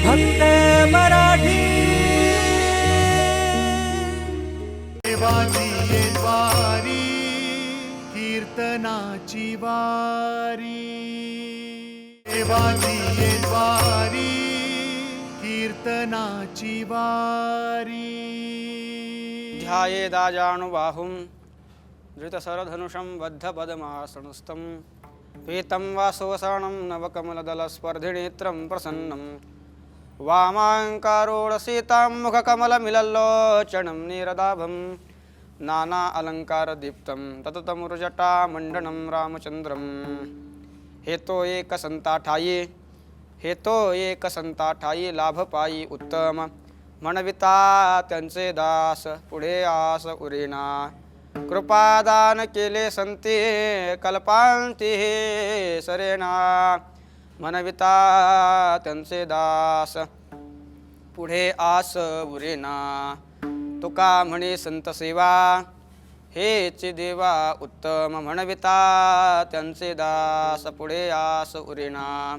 फक्त मराठी. देवाची ये द्वारी कीर्तनाची वारी. देवाची ये द्वारी कीर्तनाची वारी. ध्यायेदाजानुबाहुं धृतसरधनुषं बद्धपदमासनस्थं पीतं वासवसरणं नवकमलदलस्पर्धिनेत्रं प्रसन्नं। वामाङ्कारोडसीताम्मुखकमलमिलल्लोचनं नीरदाभं नाना अलङ्कारदीप्तं तततमुरुजटामण्डनं रामचन्द्रं हेतो एकसन्ताठायि हेतो एकसन्ताठायी लाभपायी उत्तम। म्हणविता त्यांचे दास पुढे आस उरेना। कृपादान केले संते कल्पांती हे सरेना। मनविता त्यांचे दास. पुढे आस उरेना तुका म्हणे संत सेवा. हेच देवा उत्तम म्हणविता त्यांचे दास. पुढे आस उरेना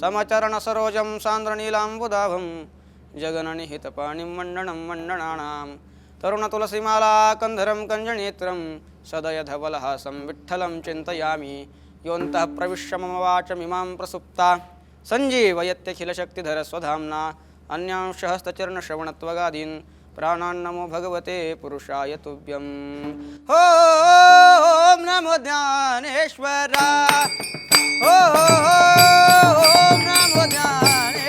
समचरण सरोजं सान्द्रनीलाम्बुदाभं जगननिहितपाणिं मंडणानाम तरुण तुलसीमाला कंधरम कञ्जनेत्रं सदय धवलहासं विठ्ठलं चिन्तयामि. योऽन्तः प्रविश्य मम वाचमिमां प्रसुप्ता सञ्जीवयत्यखिलशक्तिधर स्वधाम्ना प्राणान्नमो भगवते पुरुषाय तुभ्यं ॐ नमो ज्ञानेश्वरा। ॐ नमो ज्ञाने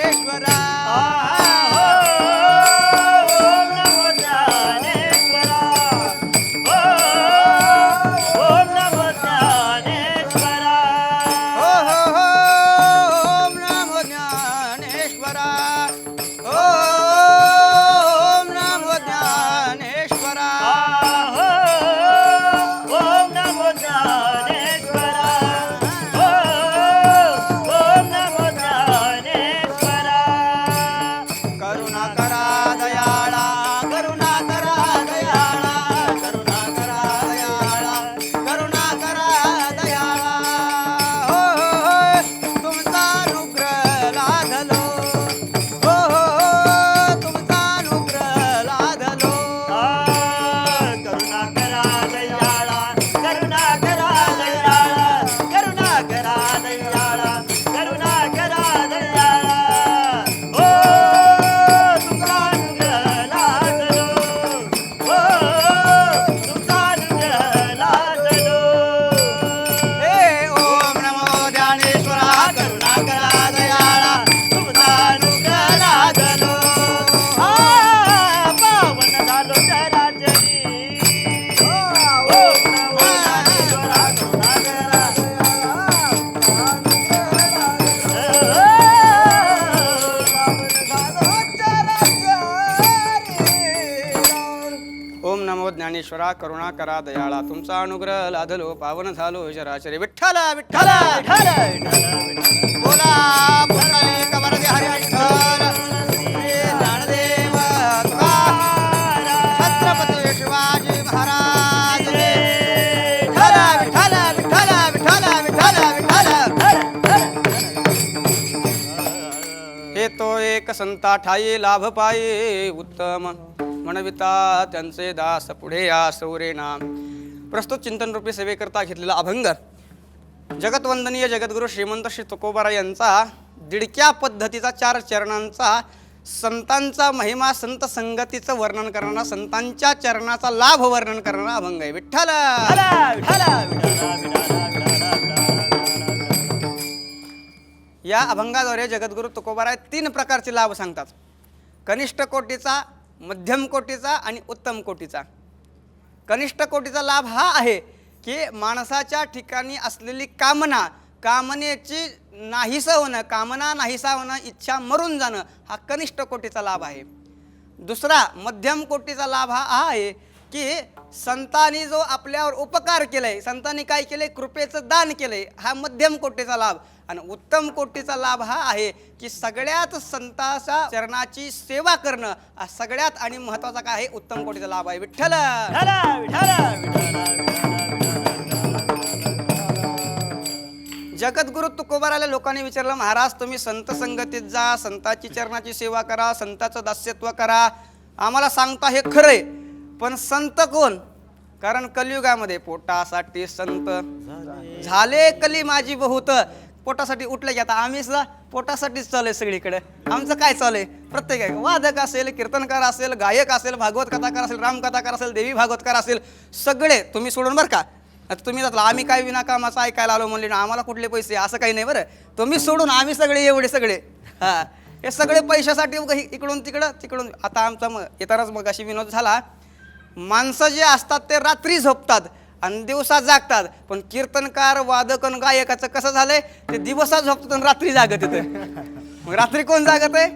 नमो ज्ञानेश्वरा करुणा करा दयाळा. तुमचा अनुग्रह लाधलो पावन झालो शराशरी विठ्ठला विठ्ठला बोला पुंडली कवरदे हरी विठ्ठल श्री ज्ञानदेव तुकाराम, छत्रपती शिवाजी महाराज की. विठ्ठल विठ्ठल विठ्ठल विठ्ठल विठ्ठल हे तो एक संता ठाई लाभ पाये उत्तम. म्हणविता त्यांचे दास पुढे या सौरेना प्रस्तुत चिंतनरूपी सेवेकरता घेतलेला अभंग जगतवंदनीय जगद्गुरू श्रीमंत श्री तुकोबारा यांचा दिडक्या पद्धतीचा चार चरणांचा संतांचा महिमा संत संगतीचं वर्णन करणारा संतांच्या चरणाचा लाभ वर्णन करणारा अभंग आहे. विठ्ठल! या अभंगाद्वारे जगद्गुरू तुकोबाराय तीन प्रकारचे लाभ सांगतात. कनिष्ठ कोटीचा मध्यम कोटीचा आणि उत्तम कोटीचा. कनिष्ठ कोटीचा लाभ हा आहे की माणसाच्या ठिकाणी असलेली कामना कामनेची नाहीसं होणं कामना नाहीसा होणं इच्छा मरून जाणं हा कनिष्ठ कोटीचा लाभ आहे. दुसरा मध्यम कोटीचा लाभ हा हा आहे की संतांनी जो आपल्यावर उपकार केलाय संतांनी काय केलंय? कृपेचं दान केलंय. हा मध्यम कोटीचा लाभ. आणि उत्तम कोटीचा लाभ हा आहे की सगळ्यात संताच्या चरणाची सेवा करणं हा सगळ्यात आणि महत्त्वाचा काय आहे? उत्तम कोटीचा लाभ आहे. विठ्ठल! जगद्गुरु तुकोबाराला लोकांनी विचारलं महाराज तुम्ही संत संगतीत जा संताची चरणाची सेवा करा संताचं दास्यत्व करा. आम्हाला सांगता हे खरंय. पण संत कोण? कारण कलियुगामध्ये पोटासाठी संत. झाले कली माझी बहुत. पोटासाठी उठले की आता आम्ही सुद्धा पोटासाठीच चालू आहे सगळीकडे. आमचं काय चालू आहे प्रत्येक आहे. वादक असेल कीर्तनकार असेल गायक असेल भागवत कथाकार असेल रामकथाकार असेल देवी भागवतकार असेल सगळे तुम्ही सोडून बरं का? आता तुम्ही जातला आम्ही काय विनाकामाचं ऐकायला आलो म्हणले ना आम्हाला कुठले पैसे? असं काही नाही बरं. तुम्ही सोडून आम्ही सगळे एवढे सगळे. हां. हे सगळे पैशासाठी इकडून तिकडं तिकडून. आता आमचा मग येतानाच मग अशी विनोद झाला. माणसं जे असतात ते रात्री झोपतात आणि दिवसा जागतात. पण कीर्तनकार वादक आणि गायकाचं कसं झालंय? ते दिवसा झोपतात आणि रात्री जागत येतं मग रात्री कोण जागत आहे?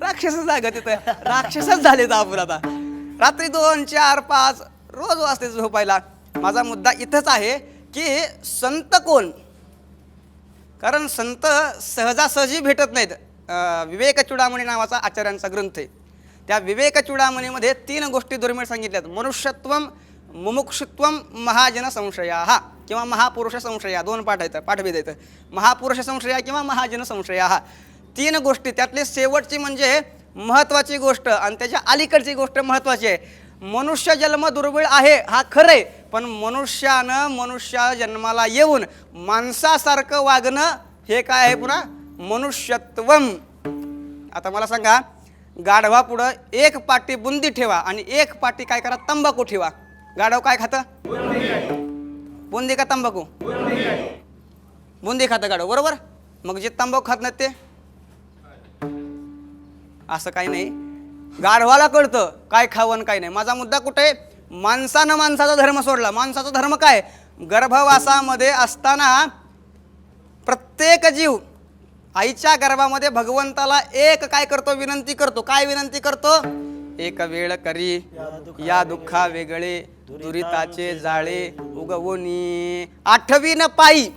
राक्षसच जागत येतं राक्षसच झाले आपण आता. रात्री दोन चार पाच रोज वाजते झोपायला. माझा मुद्दा इथंच आहे की संत कोण? कारण संत सहजासहजी भेटत नाहीत. विवेक चुडामणी नावाचा आचार्यांचा ग्रंथ आहे. त्या विवेक चुडामणीमध्ये तीन गोष्टी दुर्मिळ सांगितल्यात. मनुष्यत्वम मुमुक्षुत्वम महाजन संशया हा किंवा महापुरुष संशया दोन पाठ आहेत पाठभेद आहेत. महापुरुष संशया किंवा महाजन संशया हा तीन गोष्टी त्यातली शेवटची म्हणजे महत्त्वाची गोष्ट आणि त्याच्या अलीकडची गोष्ट महत्त्वाची आहे. मनुष्य जन्म दुर्मिळ आहे हा खरं आहे. पण मनुष्यानं मनुष्या जन्माला येऊन माणसासारखं वागणं हे काय आहे पुन्हा? मनुष्यत्वम आता मला सांगा गाढवा पुढं एक पाटी बुंदी ठेवा आणि एक पाटी काय करा तंबाखू ठेवा. गाढव काय खातं? बुंदी का तंबाखू? बुंदी खातं गाढव बरोबर? मग जे तंबाखू खात नाहीत ते? असं काही नाही. गाढवाला कळतं काय खावं आणि काय नाही. माझा मुद्दा कुठे? आहे? माणसानं माणसाचा धर्म सोडला. माणसाचा धर्म काय? गर्भवासामध्ये असताना प्रत्येक जीव आईच्या गर्भामध्ये भगवंताला एक काय करतो? विनंती करतो. काय विनंती करतो? एक वेळ करी. या दुःखा वेगळे दुरिताचे जाळे उगवणी आठवीन पायी.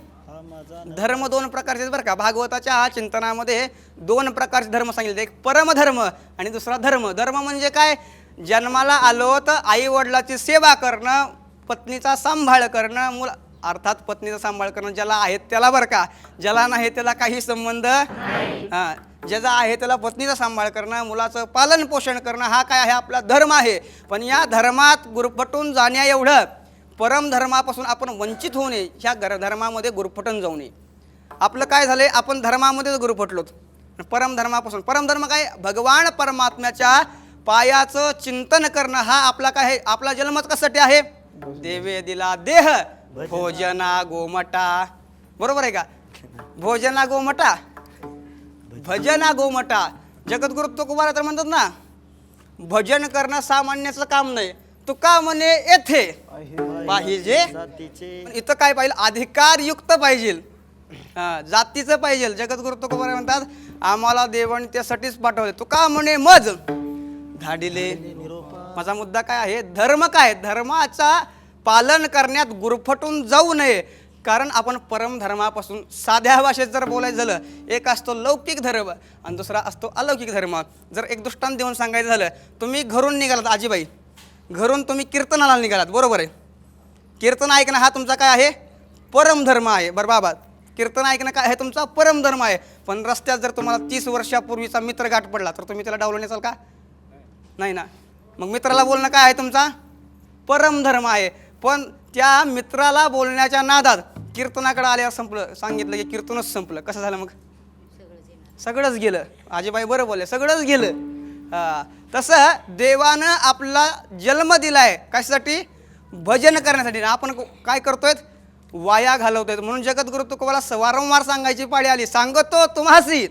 धर्म दोन प्रकारचे बरं का. भागवताच्या चिंतनामध्ये दोन प्रकारचे धर्म सांगितले. एक परमधर्म आणि दुसरा धर्म. धर्म म्हणजे काय? जन्माला आलो तर आई वडिलाची सेवा करणं पत्नीचा सांभाळ करणं मुला अर्थात पत्नीचा सांभाळ करणं ज्याला आहेत त्याला बरं का. ज्याला नाही त्याला काही संबंध हां. ज्याचा आहे त्याला पत्नीचा सांभाळ करणं मुलाचं पालन पोषण करणं हा काय आहे आपला धर्म आहे. पण या धर्मात गुरफटून जाण्या एवढं परमधर्मापासून आपण वंचित होऊ नये. ह्या गर धर्मामध्ये गुरफटून जाऊ नये. आपलं काय झालंय? आपण धर्मामध्येच गुरफटलोत. परमधर्मापासून परमधर्म काय? भगवान परमात्म्याच्या पायाचं चिंतन करणं हा आपला काय आहे? आपला जन्मच कशासाठी आहे? देवे दिला देह. भोजना. गोमटा बरोबर आहे का? भोजना गोमटा भजना. गोमटा जगद्गुरु तुकोबारा तर म्हणतात ना भजन करणं सामान्याचं काम नाही. तुका म्हणे येथे पाहिजे. इथं काय पाहिजे? अधिकारयुक्त पाहिजे. जातीचं पाहिजे. जगद्गुरु तुकोबारा म्हणतात आम्हाला देवण त्यासाठीच पाठवले तुका म्हणे मज. धाडिले. माझा मुद्दा काय आहे? धर्म काय धर्माचा पालन करण्यात गुरफटून जाऊ नये. कारण आपण परमधर्मापासून साध्या भाषेत जर बोलायचं झालं एक असतो लौकिक धर्म आणि दुसरा असतो अलौकिक धर्म. जर एक दृष्टांत देऊन सांगायचं झालं तुम्ही घरून निघालात आजीबाई. घरून तुम्ही कीर्तनाला निघालात बरोबर आहे. कीर्तन ऐकणं हा तुमचा काय आहे? परमधर्म आहे. बरं बाबा कीर्तन ऐकणं काय? आहे तुमचा परमधर्म आहे. पण रस्त्यात जर तुम्हाला तीस वर्षापूर्वीचा मित्र गाठ पडला तर तुम्ही त्याला डावलून येचाल का? नाही ना? मग मित्राला बोलणं काय आहे तुमचा? परमधर्म आहे. पण त्या मित्राला बोलण्याच्या नादात कीर्तनाकडे आल्यावर संपलं. सांगितलं की कीर्तनच संपलं. कसं झालं मग? सगळंच गेलं. आजीबाई बरं बोलले. सगळंच गेलं. तसं देवानं आपला जन्म दिलाय. कशासाठी? भजन करण्यासाठी. आपण काय करतोय? वाया घालवतोय. म्हणून जगद्गुरु तुकोबाला वारंवार सांगायची पाळी आली. सांगतो तुम्हासी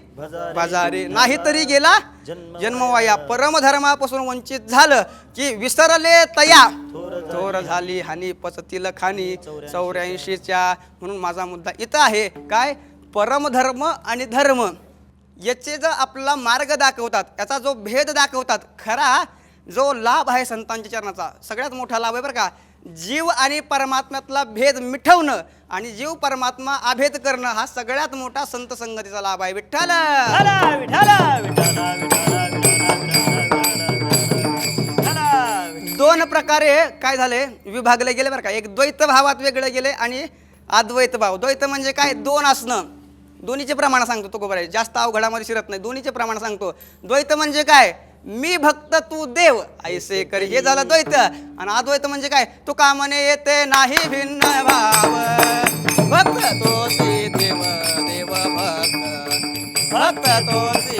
बाजारी नाही तरी गेला जन्म वाया परमधर्मापासून वंचित झालं की विसरले तया. थोर झाली हानी पचतील खानी चौऱ्याऐंशीच्या म्हणून माझा मुद्दा इथं आहे. काय? परमधर्म आणि धर्म याचे जर आपला मार्ग दाखवतात याचा जो भेद दाखवतात खरा जो लाभ आहे संतांच्या चरणाचा सगळ्यात मोठा लाभ आहे बरं का. जीव आणि परमात्म्यातला भेद मिठवणं आणि जीव परमात्मा अभेद करणं हा सगळ्यात मोठा संत संगतीचा लाभ आहे. विठ्ठल! प्रकारे काय झाले? विभागले गेले बरं का. एक द्वैत भावात वेगळे गेले आणि अद्वैत भाव. द्वैत म्हणजे काय? दोन असणं. दोन्हीचे प्रमाण सांगतो तुकोबाराय जास्त अवघडामध्ये शिरत नाही. दोन्हीचे प्रमाण सांगतो. द्वैत म्हणजे काय? मी भक्त तू देव. ऐसे कर. हे झालं द्वैत. आणि अद्वैत म्हणजे काय? तू कामने येते नाही भिन्न भाव. भक्त तो देव देव भक्त. भक्त तोची